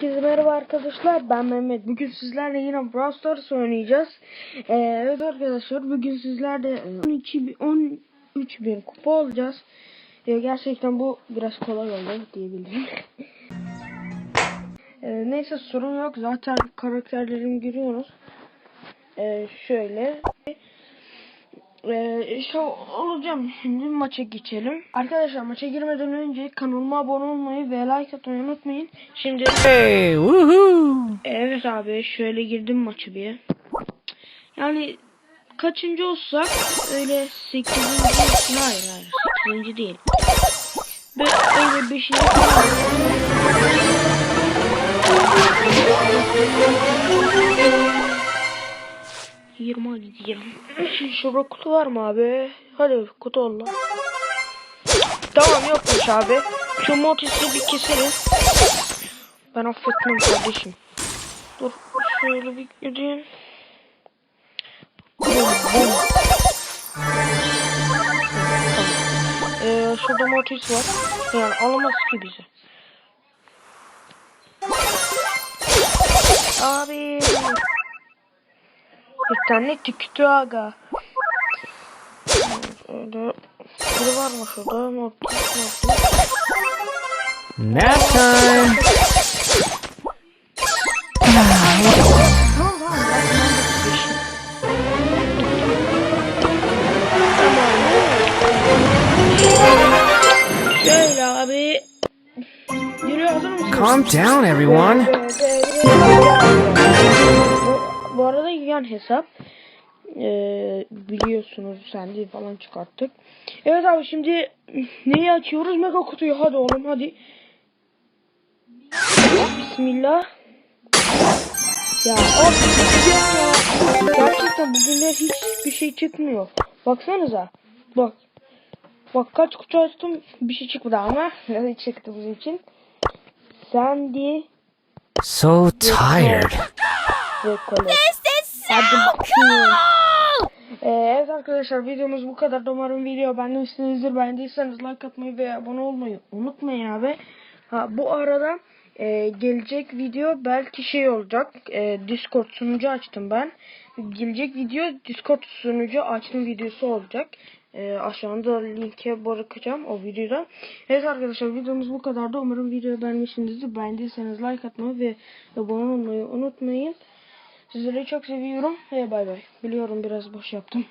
Herkese merhaba arkadaşlar ben Mehmet. Bugün sizlerle yine Brawl Stars oynayacağız. Ee, evet arkadaşlar bugün sizlerle 12 bin- 13 bin kupa olacağız. Ee, gerçekten bu biraz kolay oldu diyebilirim. ee, neyse sorun yok zaten karakterlerimi görüyoruz. Ee, şöyle. Ee, işte olacağım şimdi maça geçelim. Arkadaşlar maça girmeden önce kanalıma abone olmayı ve like atmayı unutmayın. Şimdi hey. Evet abi şöyle girdim maçı bir. Yani kaçıncı olsak öyle 8. hayır hayır 8. değil. Ve öyle bir şey 20'a gidiyorum. Şurada kutu var mı abi? Hadi kutu ol lan. Tamam yokmuş abi. Şu motisi bir keselim. Ben affetmem kardeşim. Dur şöyle bir gideyim. Bum bum. Ee, şurada motis var. Yani alamaz ki bizi. Abi. Bir tane tüktü aga. Biri var mı şurada? Nap time! Şöyle abi. Yürü hazır mısın? Calm down, everyone. Bu, arada yan hesap. Ee, biliyorsunuz sendi falan çıkarttık. Evet abi şimdi neyi açıyoruz? Mega kutuyu. Hadi oğlum hadi. Bismillah. Ya of ya. Gerçekten bugünler hiçbir şey çıkmıyor. Baksanıza. Bak. Bak kaç kutu açtım bir şey çıkmadı ama ne çıktı bizim için. Sandy So tired. ve Colette. Hadi bakayım. Ee, evet arkadaşlar videomuz bu kadar. Umarım video beğenmişsinizdir. Beğendiyseniz like atmayı ve abone olmayı unutmayın abi. Ha, bu arada e, gelecek video belki şey olacak. E, Discord sunucu açtım ben. Gelecek video Discord sunucu açtım videosu olacak. E, aşağıda linke bırakacağım o videoda. Evet arkadaşlar videomuz bu kadardı. Umarım videoyu beğenmişsinizdir. Beğendiyseniz like atmayı ve abone olmayı unutmayın. Sizleri çok seviyorum ve bay bay. Biliyorum biraz boş yaptım.